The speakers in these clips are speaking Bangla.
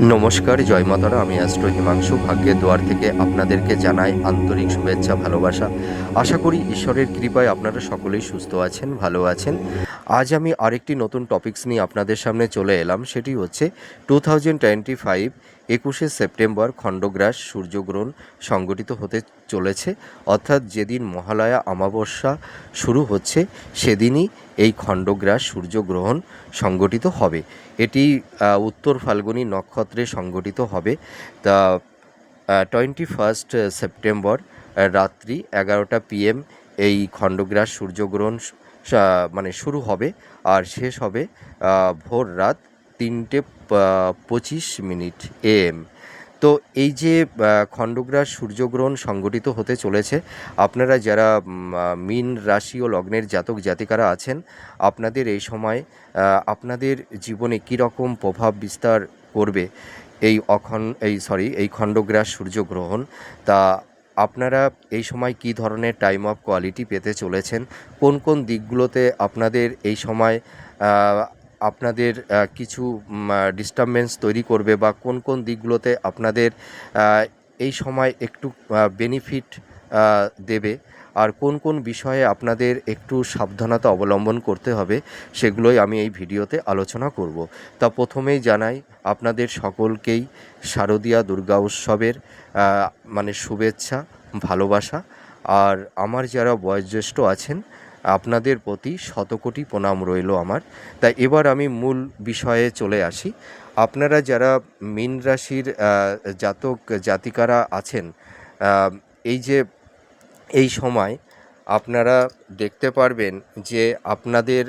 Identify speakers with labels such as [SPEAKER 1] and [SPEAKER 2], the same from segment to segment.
[SPEAKER 1] নমস্কার, জয় মাতারা। আমি অ্যাস্ট্রো হিমাংশু। ভাগ্যের দুয়ার থেকে আপনাদেরকে জানাই আন্তরিক শুভেচ্ছা, ভালোবাসা। আশা করি ঈশ্বরের কৃপায় আপনারা সকলেই সুস্থ আছেন, ভালো আছেন। আজ আমি আরেকটি নতুন টপিকস নিয়ে আপনাদের সামনে চলে এলাম। সেটি হচ্ছে টু থাউজেন্ড টোয়েন্টি ফাইভ একুশে সেপ্টেম্বর, খণ্ডগ্রাস, সূর্যগ্রহণ সংগঠিত হতে চলেছে। অর্থাৎ যেদিন মহালয়া অমাবস্যা শুরু হচ্ছে, সেদিনই এই খণ্ডগ্রাস সূর্যগ্রহণ সংগঠিত হবে। এটি উত্তর ফাল্গুনী নক্ষত্রে সংগঠিত হবে। তা টোয়েন্টি ফার্স্ট সেপ্টেম্বর রাত্রি এগারোটা পিএম এই খণ্ডগ্রাস সূর্যগ্রহণ মানে শুরু হবে আর শেষ হবে ভোর রাত তিনটে পঁচিশ মিনিট এএম তো এই যে খণ্ডগ্রাস সূর্যগ্রহণ সংগঠিত হতে চলেছে, আপনারা যারা মীন রাশি ও লগ্নের জাতক জাতিকারা আছেন, আপনাদের এই সময় আপনাদের জীবনে কীরকম প্রভাব বিস্তার করবে এই অখন, এই সরি এই খণ্ডগ্রাস সূর্যগ্রহণ? তা আপনারা এই সময় কী ধরনের টাইম অফ কোয়ালিটি পেতে চলেছেন? কোন কোন দিকগুলোতে আপনাদের এই সময় আপনাদের কিছু ডিস্টারবেন্স তৈরি করবে বা কোন কোন দিকগুলোতে আপনাদের এই সময় একটু বেনিফিট দেবে আর কোন কোন বিষয়ে আপনাদের একটু সাবধানতা অবলম্বন করতে হবে সেগুলোই আমি এই ভিডিওতে আলোচনা করব। তা প্রথমেই জানাই, আপনাদের সকলকেই শারদীয়া দুর্গা উৎসবের মানে শুভেচ্ছা, ভালোবাসা আর আমার যারা বয়োজ্যেষ্ঠ আছেন আপনাদের প্রতি শতকোটি প্রণাম রইল আমার। তাই এবার আমি মূল বিষয়ে চলে আসি। আপনারা যারা মীন রাশির জাতক, জাতিকারা আছেন এই যে এই সময় আপনারা দেখতে পারবেন যে আপনাদের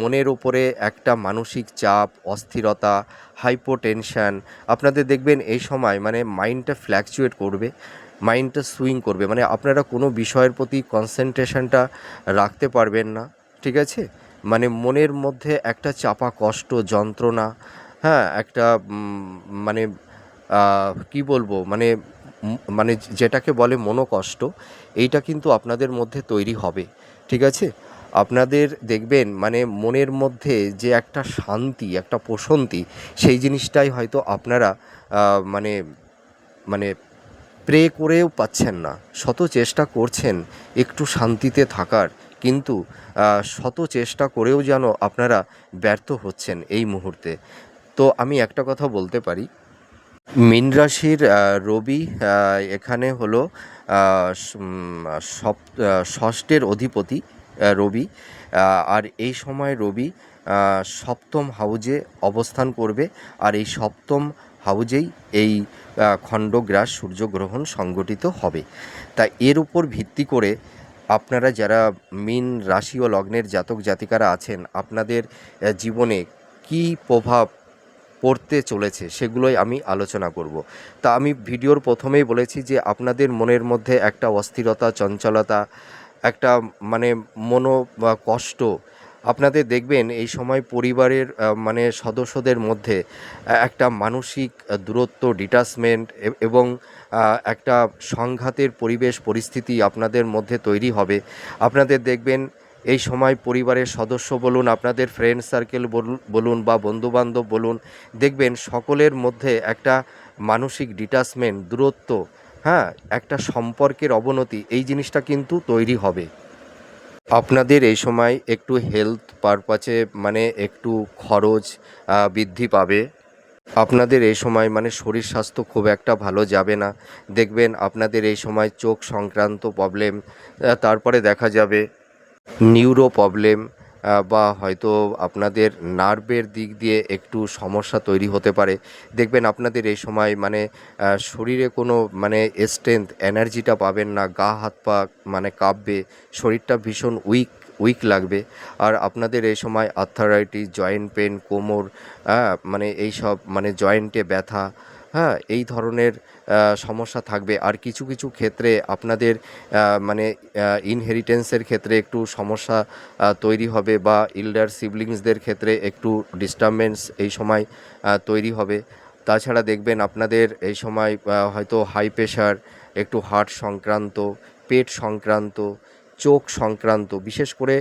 [SPEAKER 1] মনের ওপরে একটা মানসিক চাপ, অস্থিরতা হাইপোটেনশান আপনাদের দেখবেন এই সময় মানে মাইন্ডটা ফ্ল্যাকচুয়েট করবে। মাইন্ডটা সুইং করবে। মানে আপনারা কোনো বিষয়ের প্রতি কনসেন্ট্রেশনটা রাখতে পারবেন না, ঠিক আছে? মানে মনের মধ্যে একটা চাপা কষ্ট, যন্ত্রণা হ্যাঁ একটা মানে কি বলব? মানে মানে যেটাকে বলে মনোকষ্ট, এইটা কিন্তু আপনাদের মধ্যে তৈরি হবে, ঠিক আছে? আপনাদের দেখবেন মানে মনের মধ্যে যে একটা শান্তি, একটা প্রশান্তি, সেই জিনিসটাই হয়তো আপনারা মানে মানে প্রে করেও পাচ্ছেন না। শত চেষ্টা করছেন একটু শান্তিতে থাকার, কিন্তু শত চেষ্টা করেও যেন আপনারা ব্যর্থ হচ্ছেন এই মুহূর্তে। তো আমি একটা কথা বলতে পারি। মীন রাশির রবি এখানে হলো সপ ষষ্ঠের অধিপতি রবি। আর এই সময় রবি সপ্তম হাউজে অবস্থান করবে। আর এই সপ্তম হাউজেই এই খণ্ডগ্রাস সূর্যগ্রহণ সংগঠিত হবে। তা এর উপর ভিত্তি করে আপনারা যারা মিন রাশি ও লগ্নের জাতক জাতিকারা আছেন, আপনাদের জীবনে কী প্রভাব পড়তে চলেছে সেগুলোই আমি আলোচনা করব। তা আমি ভিডিওর প্রথমেই বলেছি যে আপনাদের মনের মধ্যে একটা অস্থিরতা, চঞ্চলতা, একটা মানে মনো কষ্ট আপনাদের দেখবেন এই সময় পরিবারের মানে সদস্যদের মধ্যে একটা মানসিক দূরত্ব ডিটাচমেন্ট এবং একটা সংঘাতের পরিবেশ, পরিস্থিতি আপনাদের মধ্যে তৈরি হবে। আপনাদের দেখবেন এই সময় পরিবারের সদস্য বলুন, আপনাদের ফ্রেন্ড সার্কেল বলুন বা বন্ধুবান্ধব বলুন, দেখবেন সকলের মধ্যে একটা মানসিক ডিটাচমেন্ট দূরত্ব হ্যাঁ একটা সম্পর্কের অবনতি, এই জিনিসটা কিন্তু তৈরি হবে। আপনাদের এই সময় একটু হেলথ পারপাসে মানে একটু খরচ বৃদ্ধি পাবে। আপনাদের এই সময় মানে শরীর স্বাস্থ্য খুব একটা ভালো যাবে না। দেখবেন আপনাদের এই সময় চোখ সংক্রান্ত প্রবলেম তারপরে দেখা যাবে নিউরো প্রবলেম বা হয়তো আপনাদের নার্ভের দিক দিয়ে একটু সমস্যা তৈরি হতে পারে। দেখবেন আপনাদের এই সময় মানে শরীরে কোনো মানে স্ট্রেংথ এনার্জিটা পাবেন না, গা হাত পা মানে কাঁপবে, শরীরটা ভীষণ উইক উইক লাগবে। আর আপনাদের এই সময় আর্থারাইটিস জয়েন্ট পেন কোমর মানে এই সব মানে জয়েন্টে ব্যথা হ্যাঁ এই ধরনের সমস্যা থাকবে। আর কিছু কিছু ক্ষেত্রে আপনাদের মানে ইনহেরিটেন্সের ক্ষেত্রে একটু সমস্যা তৈরি হবে বা ইল্ডার সিবলিংসদের ক্ষেত্রে একটু ডিস্টারবেন্স এই সময় তৈরি হবে। তাছাড়া দেখবেন আপনাদের এই সময় হয়তো হাই প্রেশার একটু হার্ট সংক্রান্ত, পেট সংক্রান্ত, চোখ সংক্রান্ত, বিশেষ করে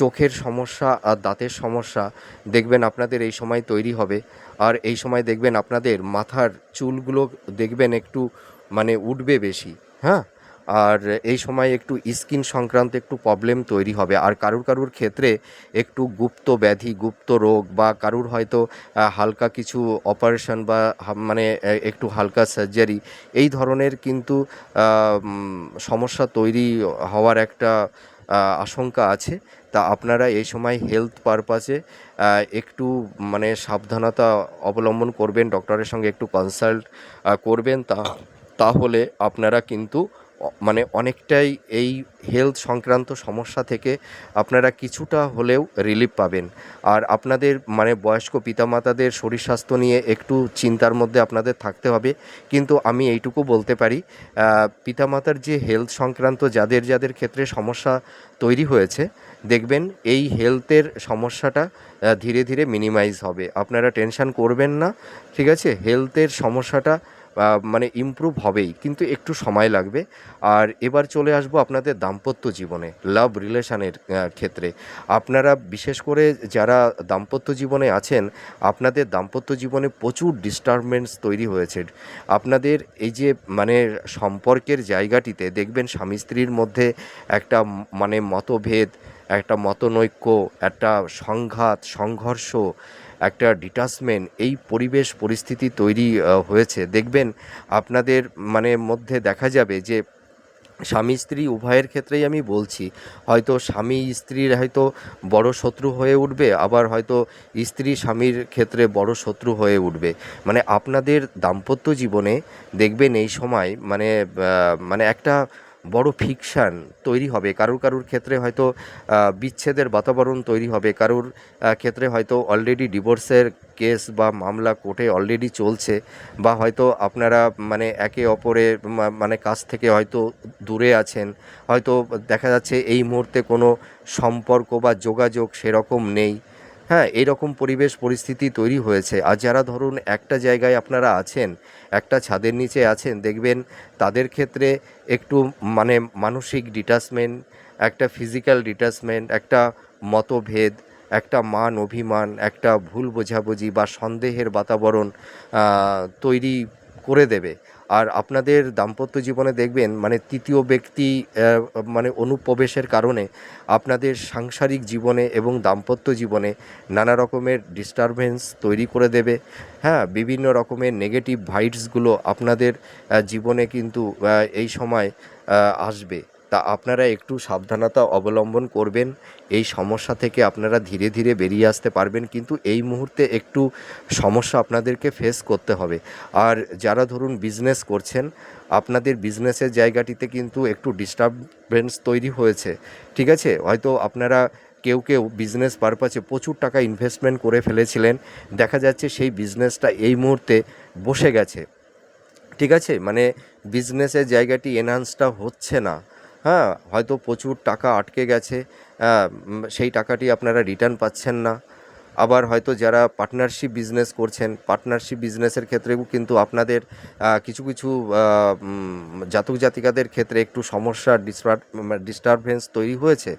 [SPEAKER 1] চোখের সমস্যা আর দাঁতের সমস্যা দেখবেন আপনাদের এই সময় তৈরি হবে। আর এই সময় দেখবেন আপনাদের মাথার চুলগুলো দেখবেন একটু মানে উঠবে বেশি হ্যাঁ? আর এই সময় একটু স্কিন সংক্রান্ত একটু প্রবলেম তৈরি হবে। আর কারুর কারুর ক্ষেত্রে একটু গুপ্ত ব্যাধি, গুপ্ত রোগ বা কারুর হয়তো হালকা কিছু অপারেশন বা মানে একটু হালকা সার্জারি এই ধরনের কিন্তু সমস্যা তৈরি হওয়ার একটা আশঙ্কা আছে। তা আপনারা এই সময় হেলথ পারপাসে একটু মানে সাবধানতা অবলম্বন করবেন ডক্টরের সঙ্গে একটু কনসাল্ট করবেন, তা, তাহলে আপনারা কিন্তু মানে অনেকটাই এই হেলথ সংক্রান্ত সমস্যা থেকে আপনারা কিছুটা হলেও রিলিফ পাবেন। আর আপনাদের মানে বয়স্ক পিতামাতাদের শরীর স্বাস্থ্য নিয়ে একটু চিন্তার মধ্যে আপনাদের থাকতে হবে। কিন্তু আমি এইটুকু বলতে পারি পিতামাতার যে হেলথ সংক্রান্ত যাদের যাদের ক্ষেত্রে সমস্যা তৈরি হয়েছে দেখবেন এই হেলথের সমস্যাটা ধীরে ধীরে মিনিমাইজ হবে। আপনারা টেনশন করবেন না, ঠিক আছে? হেলথের সমস্যাটা মানে ইমপ্রুভ হবেই, কিন্তু একটু সময় লাগবে। আর এবার চলে আসব আপনাদের দাম্পত্য জীবনে লাভ রিলেশানের ক্ষেত্রে। আপনারা বিশেষ করে যারা দাম্পত্য জীবনে আছেন, আপনাদের দাম্পত্য জীবনে প্রচুর ডিস্টারবেন্স তৈরি হয়েছে। আপনাদের এই যে মানে সম্পর্কের জায়গাটিতে দেখবেন স্বামী স্ত্রীর মধ্যে একটা মানে মতভেদ একটা মতনৈক্য, একটা সংঘাত, সংঘর্ষ, একটা ডিটাচমেন্ট এই পরিবেশ পরিস্থিতি তৈরি হয়েছে। দেখবেন আপনাদের মানে মধ্যে দেখা যাবে যে স্বামী স্ত্রী উভয়ের ক্ষেত্রেই আমি বলছি, হয়তো স্বামী স্ত্রীর হয়তো বড় শত্রু হয়ে উঠবে, আবার হয়তো স্ত্রী স্বামীর ক্ষেত্রে বড় শত্রু হয়ে উঠবে। মানে আপনাদের দাম্পত্য জীবনে দেখবেন এই সময় মানে মানে একটা বড় ফিকশান তৈরি হবে। কারুর কারুর ক্ষেত্রে হয়তো বিচ্ছেদের বাতাবরণ তৈরি হবে। কারুর ক্ষেত্রে হয়তো অলরেডি ডিভোর্সের কেস বা মামলা কোর্টে অলরেডি চলছে বা হয়তো আপনারা মানে একে অপরের মা- মানে কাছ থেকে হয়তো দূরে আছেন। হয়তো দেখা যাচ্ছে এই মুহূর্তে কোনো সম্পর্ক বা যোগাযোগ সেরকম নেই। হ্যাঁ এরকম পরিবেশ, পরিস্থিতি তৈরি হয়েছে। আর যারা ধরুন একটা জায়গায় আপনারা আছেন, একটা ছাদের নিচে আছেন, দেখবেন তাদের ক্ষেত্রে একটু মানে মানসিক ডিটাচমেন্ট একটা ফিজিক্যাল ডিটাচমেন্ট একটা মতভেদ, একটা মান অভিমান, একটা ভুল বোঝাবুঝি বা সন্দেহের বাতাবরণ তৈরি করে দেবে। আর আপনাদের দাম্পত্য জীবনে দেখবেন মানে তৃতীয় ব্যক্তি মানে অনুপ্রবেশের কারণে আপনাদের সাংসারিক জীবনে এবং দাম্পত্য জীবনে নানা রকমের ডিস্টারবেন্স তৈরি করে দেবে। হ্যাঁ বিভিন্ন রকমের নেগেটিভ ভাইটসগুলো আপনাদের জীবনে কিন্তু এই সময় আসবে। তা আপনারা একটু সাবধানতা অবলম্বন করবেন। এই সমস্যা থেকে আপনারা ধীরে ধীরে বেরিয়ে আসতে পারবেন, কিন্তু এই মুহূর্তে একটু সমস্যা আপনাদেরকে ফেস করতে হবে। আর যারা ধরুন বিজনেস করছেন, আপনাদের বিজনেসের জায়গাটিতে কিন্তু একটু ডিস্টারবেন্স তৈরি হয়েছে, ঠিক আছে? হয়তো আপনারা কেউ কেউ বিজনেস পারপাসে প্রচুর টাকা ইনভেস্টমেন্ট করে ফেলেছিলেন, দেখা যাচ্ছে সেই বিজনেসটা এই মুহূর্তে বসে গেছে, ঠিক আছে? মানে বিজনেসের জায়গাটি এনহান্সটা হচ্ছে না। হ্যাঁ হয়তো প্রচুর টাকা আটকে গেছে সেই টাকাটি আপনারা রিটার্ন পাচ্ছেন না। আবার হয়তো যারা পার্টনারশিপ বিজনেস করছেন পার্টনারশিপ বিজনেসের ক্ষেত্রেও কিন্তু আপনাদের কিছু কিছু জাতক জাতিকাদের ক্ষেত্রে একটু সমস্যা ডিস্টারবেন্স তৈরি হয়েছে।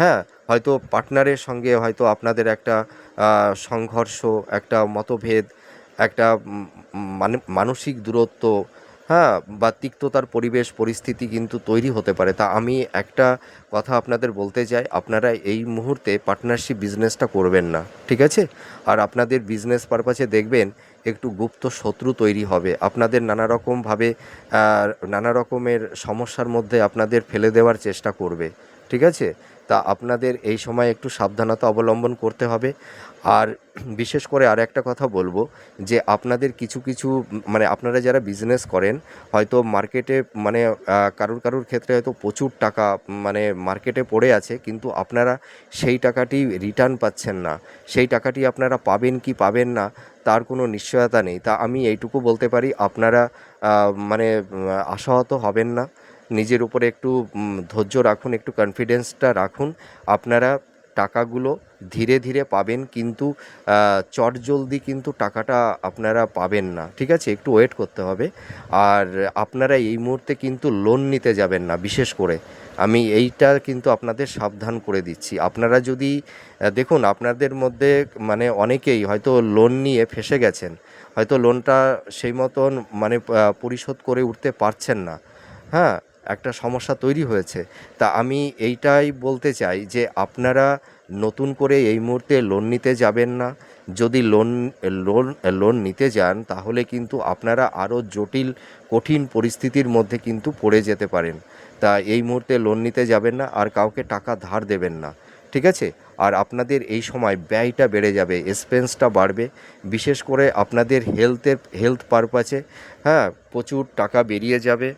[SPEAKER 1] হ্যাঁ হয়তো পার্টনারের সঙ্গে হয়তো আপনাদের একটা সংঘর্ষ, একটা মতভেদ, একটা মানে মানসিক দূরত্ব হ্যাঁ বা তিক্ততার পরিবেশ, পরিস্থিতি কিন্তু তৈরি হতে পারে। তা আমি একটা কথা আপনাদের বলতে চাই, আপনারা এই মুহূর্তে পার্টনারশিপ বিজনেসটা করবেন না, ঠিক আছে? আর আপনাদের বিজনেস পারপাসে দেখবেন একটু গুপ্ত শত্রু তৈরি হবে। আপনাদের নানা রকমভাবে নানা রকমের সমস্যার মধ্যে আপনাদের ফেলে দেওয়ার চেষ্টা করবে। ঠিক আছে? তা আপনাদের এই সময় একটু সাবধানতা অবলম্বন করতে হবে। আর বিশেষ করে আর একটা কথা বলব যে, আপনাদের কিছু কিছু মানে আপনারা যারা বিজনেস করেন, হয়তো মার্কেটে মানে কারুর কারুর ক্ষেত্রে হয়তো প্রচুর টাকা মানে মার্কেটে পড়ে আছে, কিন্তু আপনারা সেই টাকাটি রিটার্ন পাচ্ছেন না। সেই টাকাটি আপনারা পাবেন কি পাবেন না, তার কোনো নিশ্চয়তা নেই। তা আমি এইটুকু বলতে পারি, আপনারা মানে আশাহত হবেন না। নিজের উপরে একটু ধৈর্য রাখুন, একটু কনফিডেন্সটা রাখুন। আপনারা টাকাগুলো ধীরে ধীরে পাবেন কিন্তু চট জলদি কিন্তু টাকাটা আপনারা পাবেন না, ঠিক আছে? একটু ওয়েট করতে হবে। আর আপনারা এই মুহূর্তে কিন্তু লোন নিতে যাবেন না, বিশেষ করে। আমি এইটা কিন্তু আপনাদের সাবধান করে দিচ্ছি। আপনারা যদি দেখুন, আপনাদের মধ্যে মানে অনেকেই হয়তো লোন নিয়ে ফেসে গেছেন। হয়তো লোনটা সেই মতন মানে পরিশোধ করে উঠতে পারছেন না। হ্যাঁ? একটা সমস্যা তৈরি হয়েছে। তা আমি এইটাই বলতে চাই যে আপনারা নতুন করে এই মুহূর্তে লোন নিতে যাবেন না। যদি লোন লোন লোন নিতে যান, তাহলে কিন্তু আপনারা আরও জটিল, কঠিন পরিস্থিতির মধ্যে কিন্তু পড়ে যেতে পারেন। তা এই মুহূর্তে লোন নিতে যাবেন না আর কাউকে টাকা ধার দেবেন না। ঠিক আছে? আর আপনাদের এই সময় ব্যয়টা বেড়ে যাবে এক্সপেন্সটা বাড়বে। বিশেষ করে আপনাদের হেলথের হেলথ পারপাসে হ্যাঁ প্রচুর টাকা বেরিয়ে যাবে।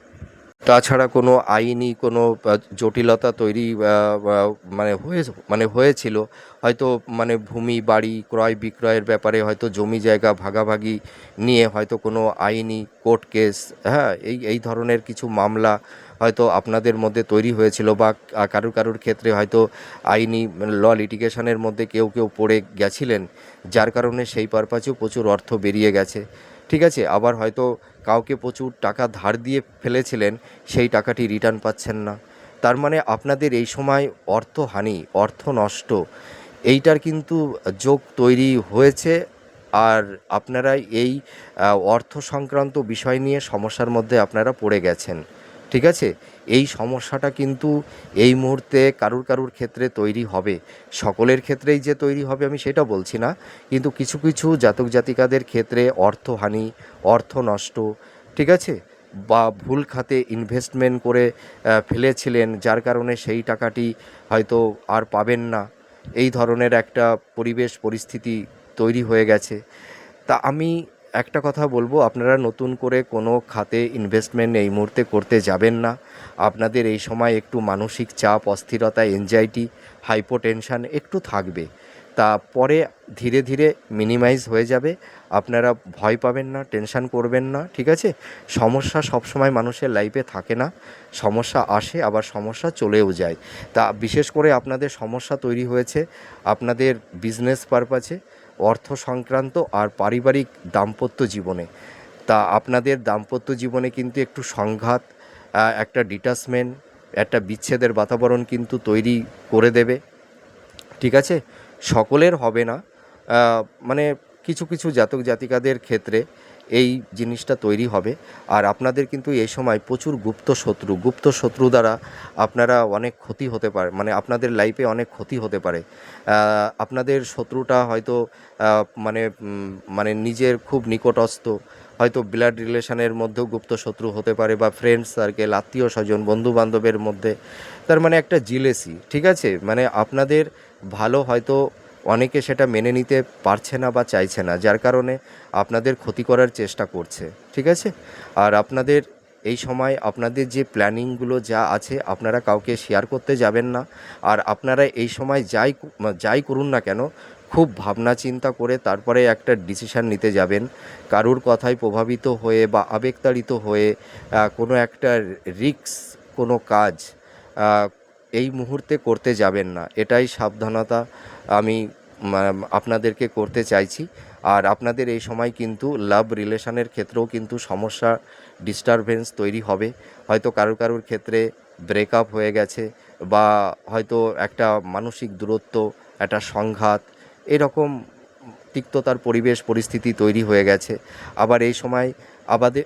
[SPEAKER 1] তাছাড়া কোনো আইনি কোনো জটিলতা তৈরি মানে হয়ে মানে হয়েছিল। হয়তো মানে ভূমি, বাড়ি, ক্রয় বিক্রয়ের ব্যাপারে হয়তো জমি জায়গা ভাগাভাগি নিয়ে হয়তো কোনো আইনি কোর্ট কেস হ্যাঁ এই এই ধরনের কিছু মামলা হয়তো আপনাদের মধ্যে তৈরি হয়েছিল বা কারুর কারুর ক্ষেত্রে হয়তো আইনি ল লিটিগেশনের মধ্যে কেউ কেউ পড়ে গেছিলেন, যার কারণে সেই পারপাসেও প্রচুর অর্থ বেরিয়ে গেছে। ঠিক আছে? আবার হয়তো কাউকে প্রচুর টাকা ধার দিয়ে ফেলেছিলেন, সেই টাকাটি রিটার্ন পাচ্ছেন না। তার মানে আপনাদের এই সময় অর্থহানি অর্থ নষ্ট। এইটার কিন্তু যোগ তৈরি হয়েছে আর আপনারা এই অর্থ সংক্রান্ত বিষয় নিয়ে সমস্যার মধ্যে আপনারা পড়ে গেছেন। ঠিক আছে? এই সমস্যাটা কিন্তু এই মুহূর্তে কারুর কারুর ক্ষেত্রে তৈরি হবে। সকলের ক্ষেত্রেই যে তৈরি হবে আমি সেটা বলছি না। কিন্তু কিছু কিছু জাতক জাতিকাদের ক্ষেত্রে অর্থহানি, অর্থ নষ্ট, ঠিক আছে? বা ভুল খাতে ইনভেস্টমেন্ট করে ফেলেছিলেন, যার কারণে সেই টাকাটি হয়তো আর পাবেন না। এই ধরনের একটা পরিবেশ, পরিস্থিতি তৈরি হয়ে গেছে। তা আমি একটা কথা বলব, আপনারা নতুন করে কোনো খাতে ইনভেস্টমেন্ট এই মুহূর্তে করতে যাবেন না। আপনাদের এই সময় একটু মানসিক চাপ, অস্থিরতা এনজাইটি হাইপোটেনশান একটু থাকবে। তা পরে ধীরে ধীরে মিনিমাইজ হয়ে যাবে। আপনারা ভয় পাবেন না টেনশন করবেন না, ঠিক আছে? সমস্যা সবসময় মানুষের লাইফে থাকে না। সমস্যা আসে, আবার সমস্যা চলেও যায়। তা বিশেষ করে আপনাদের সমস্যা তৈরি হয়েছে। আপনাদের বিজনেস পারপাসে অর্থ সংক্রান্ত আর পারিবারিক দাম্পত্য জীবনে। তা আপনাদের দাম্পত্য জীবনে কিন্তু একটু সংঘাত একটা ডিটাচমেন্ট একটা বিচ্ছেদের বাতাবরণ কিন্তু তৈরি করে দেবে। ঠিক আছে? সকলের হবে না। মানে কিছু কিছু জাতক জাতিকাদের ক্ষেত্রে এই জিনিসটা তৈরি হবে। আর আপনাদের কিন্তু এই সময় প্রচুর গুপ্ত শত্রু গুপ্ত শত্রু দ্বারা আপনারা অনেক ক্ষতি হতে পারে মানে আপনাদের লাইফে অনেক ক্ষতি হতে পারে। আপনাদের শত্রুটা হয়তো মানে মানে নিজের খুব নিকটস্থ, হয়তো ব্লাড রিলেশনের মধ্যেও গুপ্ত শত্রু হতে পারে বা ফ্রেন্ডস সার্কেল আত্মীয় স্বজন বন্ধু বান্ধবের মধ্যে। তার মানে একটা জিলেসি ঠিক আছে? মানে আপনাদের ভালো হয়তো অনেকে সেটা মেনে নিতে পারছে না বা চাইছে না, যার কারণে আপনাদের ক্ষতি করার চেষ্টা করছে, ঠিক আছে? আর আপনাদের এই সময় আপনাদের যে প্ল্যানিংগুলো যা আছে, আপনারা কাউকে শেয়ার করতে যাবেন না। আর আপনারা এই সময় যাই যাই করুন না কেন, খুব ভাবনা চিন্তা করে তারপরে একটা ডিসিশান নিতে যাবেন। কারুর কথায় প্রভাবিত হয়ে বা আবেগতাড়িত হয়ে কোনো একটা রিক্স কোনো কাজ এই মুহূর্তে করতে যাবেন না। এটাই সাবধানতা আমি আপনাদেরকে করতে চাইছি। আর আপনাদের এই সময় কিন্তু লাভ রিলেশনের ক্ষেত্রেও কিন্তু সমস্যা ডিস্টারবেন্স তৈরি হবে। হয়তো কারোর কারোর ক্ষেত্রে ব্রেকআপ হয়ে গেছে বা হয়তো একটা মানসিক দূরত্ব, একটা সংঘাত, এরকম তিক্ততার পরিবেশ, পরিস্থিতি তৈরি হয়ে গেছে। আবার এই সময় আবাদে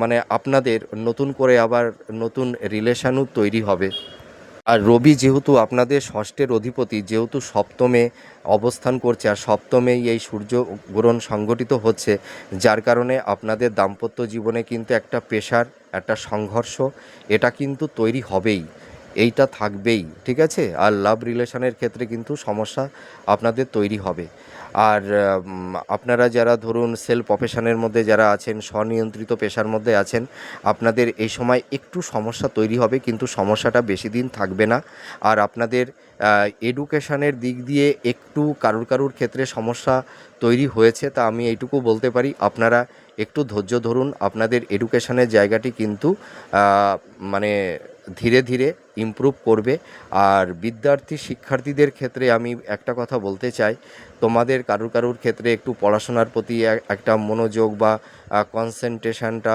[SPEAKER 1] মানে আপনাদের নতুন করে আবার নতুন রিলেশনও তৈরি হবে। আর রবি যেহেতু আপনাদের ষষ্ঠের অধিপতি, যেহেতু সপ্তমে অবস্থান করছে আর সপ্তমেই এই সূর্য গ্রহণ সংগঠিত হচ্ছে, যার কারণে আপনাদের দাম্পত্য জীবনে কিন্তু একটা পেশার, একটা সংঘর্ষ, এটা কিন্তু তৈরি হবেই, এইটা থাকবেই, ঠিক আছে? আর লাভ রিলেশনের ক্ষেত্রে কিন্তু সমস্যা আপনাদের তৈরি হবে। আর আপনারা যারা ধরুন সেল প্রফেশনের মধ্যে যারা আছেন, স্বনিয়ন্ত্রিত পেশার মধ্যে আছেন, আপনাদের এই সময় একটু সমস্যা তৈরি হবে, কিন্তু সমস্যাটা বেশি দিন থাকবে না। আর আপনাদের এডুকেশনের দিক দিয়ে একটু কারুর কারুর ক্ষেত্রে সমস্যা তৈরি হয়েছে, তা আমি এইটুকু বলতে পারি। আপনারা একটু ধৈর্য ধরুন, আপনাদের এডুকেশনের জায়গাটি কিন্তু মানে ধীরে ধীরে ইমপ্রুভ করবে। আর বিদ্যার্থী শিক্ষার্থীদের ক্ষেত্রে আমি একটা কথা বলতে চাই। তোমাদের কারুর কারুর ক্ষেত্রে একটু পড়াশোনার প্রতি একটা মনোযোগ বা কনসেন্ট্রেশনটা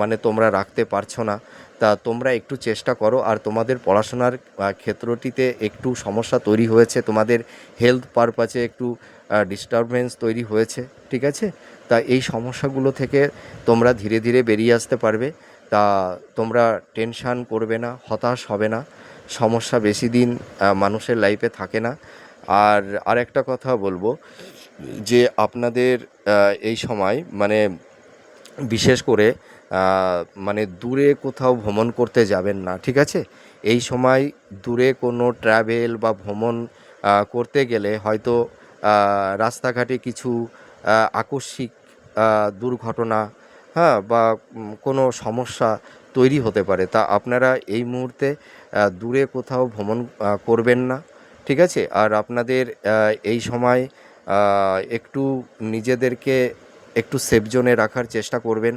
[SPEAKER 1] মানে তোমরা রাখতে পারছ না, তা তোমরা একটু চেষ্টা করো। আর তোমাদের পড়াশোনার ক্ষেত্রটিতে একটু সমস্যা তৈরি হয়েছে। তোমাদের হেলথ পারপাসে একটু ডিস্টারবেন্স তৈরি হয়েছে, ঠিক আছে? তা এই সমস্যাগুলো থেকে তোমরা ধীরে ধীরে বেরিয়ে আসতে পারবে। তা তোমরা টেনশান করবে না, হতাশ হবে না, সমস্যা বেশি দিন মানুষের লাইফে থাকে না। আর আরেকটা কথা বলব, যে আপনাদের এই সময় মানে বিশেষ করে মানে দূরে কোথাও ভ্রমণ করতে যাবেন না, ঠিক আছে? এই সময় দূরে কোনো ট্রাভেল বা ভ্রমণ করতে গেলে হয়তো রাস্তাঘাটে কিছু আকস্মিক দুর্ঘটনা হ্যাঁ বা কোনো সমস্যা তৈরি হতে পারে, তা আপনারা এই মুহূর্তে দূরে কোথাও ভ্রমণ করবেন না, ঠিক আছে? আর আপনাদের এই সময় একটু নিজেদেরকে একটু সেফ জোনে রাখার চেষ্টা করবেন,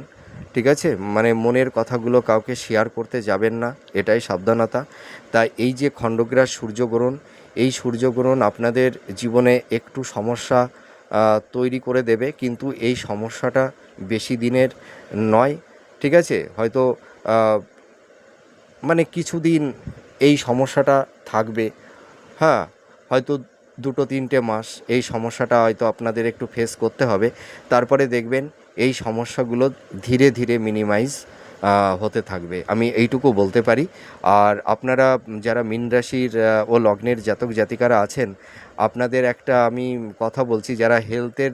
[SPEAKER 1] ঠিক আছে? মানে মনের কথাগুলো কাউকে শেয়ার করতে যাবেন না, এটাই সাবধানতা। তাই এই যে খণ্ডগ্রাস সূর্যগ্রহণ এই সূর্যগ্রহণ আপনাদের জীবনে একটু সমস্যা তৈরি করে দেবে, কিন্তু এই সমস্যাটা বেশি দিনের নয়, ঠিক আছে? হয়তো মানে কিছুদিন এই সমস্যাটা থাকবে। হ্যাঁ হয়তো দুটো তিনটে মাস এই সমস্যাটা হয়তো আপনাদের একটু ফেস করতে হবে। তারপরে দেখবেন এই সমস্যাগুলো ধীরে ধীরে মিনিমাইজ হতে থাকবে। আমি এইটুকু বলতে পারি। আর আপনারা যারা মীন রাশির ও লগ্নের জাতক জাতিকারা আছেন, আপনাদের একটা আমি কথা বলছি, যারা হেলথের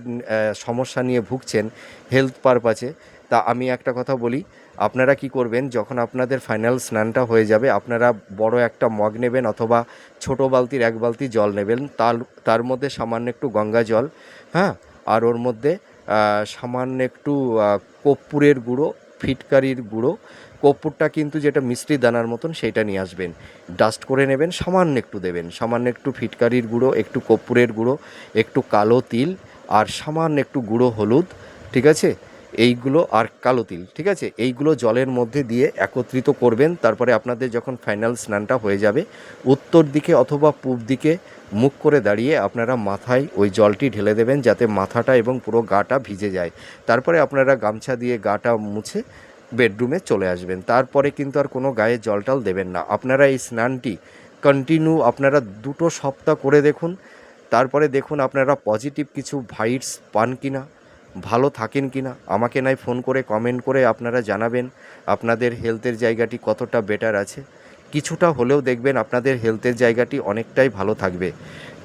[SPEAKER 1] সমস্যা নিয়ে ভুগছেন, হেলথ পারপাসে, তা আমি একটা কথা বলি। আপনারা কি করবেন, যখন আপনাদের ফাইনাল স্নানটা হয়ে যাবে, আপনারা বড় একটা মগ নেবেন অথবা ছোট বালতির এক বালতি জল নেবেন। তার তার মধ্যে সামান্য একটু গঙ্গা জল হ্যাঁ? আর ওর মধ্যে সামান্য একটু কর্পূরের গুঁড়ো ফিটকারির গুঁড়ো। কর্পূরটা কিন্তু যেটা মিষ্টি দানার মতন সেটা নিয়ে আসবেন। ডাস্ট করে নেবেন, সামান্য একটু দেবেন। সামান্য একটু ফিটকারির গুঁড়ো, একটু কর্পূরের গুঁড়ো, একটু কালো তিল, আর সামান্য একটু গুঁড়ো হলুদ, ঠিক আছে? এইগুলো আর কালো তিল, ঠিক আছে? এইগুলো জলের মধ্যে দিয়ে একত্রিত করবেন, তারপরে আপনাদের যখন ফাইনাল স্নানটা হয়ে যাবে, উত্তর দিকে অথবা পূব দিকে মুখ করে দাঁড়িয়ে আপনারা মাথায় ওই জলটি ঢেলে দেবেন, যাতে মাথাটা এবং পুরো গাটা ভিজে যায়। তারপরে আপনারা গামছা দিয়ে গাটা মুছে বেডরুমে চলে আসবেন। তারপরে কিন্তু আর কোনো গায়ে জলটাল দেবেন না। আপনারা এই স্নানটি কন্টিনিউ আপনারা দুটো সপ্তাহ করে দেখুন। তারপরে দেখুন আপনারা পজিটিভ কিছু ভাইটস পান কিনা। ভালো থাকেন কি না? আমাকে নয় ফোন করে কমেন্ট করে আপনারা জানাবেন আপনাদের হেলথের জায়গাটি কতটা বেটার আছে। কিছুটা হলেও দেখবেন আপনাদের হেলথের জায়গাটি অনেকটাই ভালো থাকবে।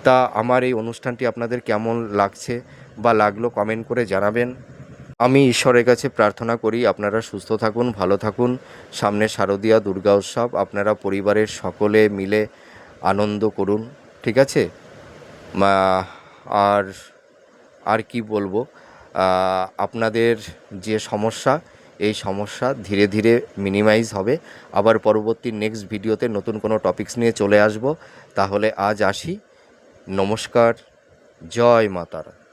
[SPEAKER 1] তা আমার এই অনুষ্ঠানটি আপনাদের কেমন লাগছে বা লাগল কমেন্ট করে জানাবেন। আমি ঈশ্বরের কাছে প্রার্থনা করি আপনারা সুস্থ থাকুন, ভালো থাকুন। সামনে শারদীয়া দুর্গা উৎসব, আপনারা পরিবারের সকলে মিলে আনন্দ করুন, ঠিক আছে? আর আর কি বলব? আপনাদের যে সমস্যা, এই সমস্যা ধীরে ধীরে মিনিমাইজ হবে। আবার পরবর্তী নেক্সট ভিডিওতে নতুন কোনো টপিকস নিয়ে চলে আসব। তাহলে আজ আসি। নমস্কার। জয় মাতারা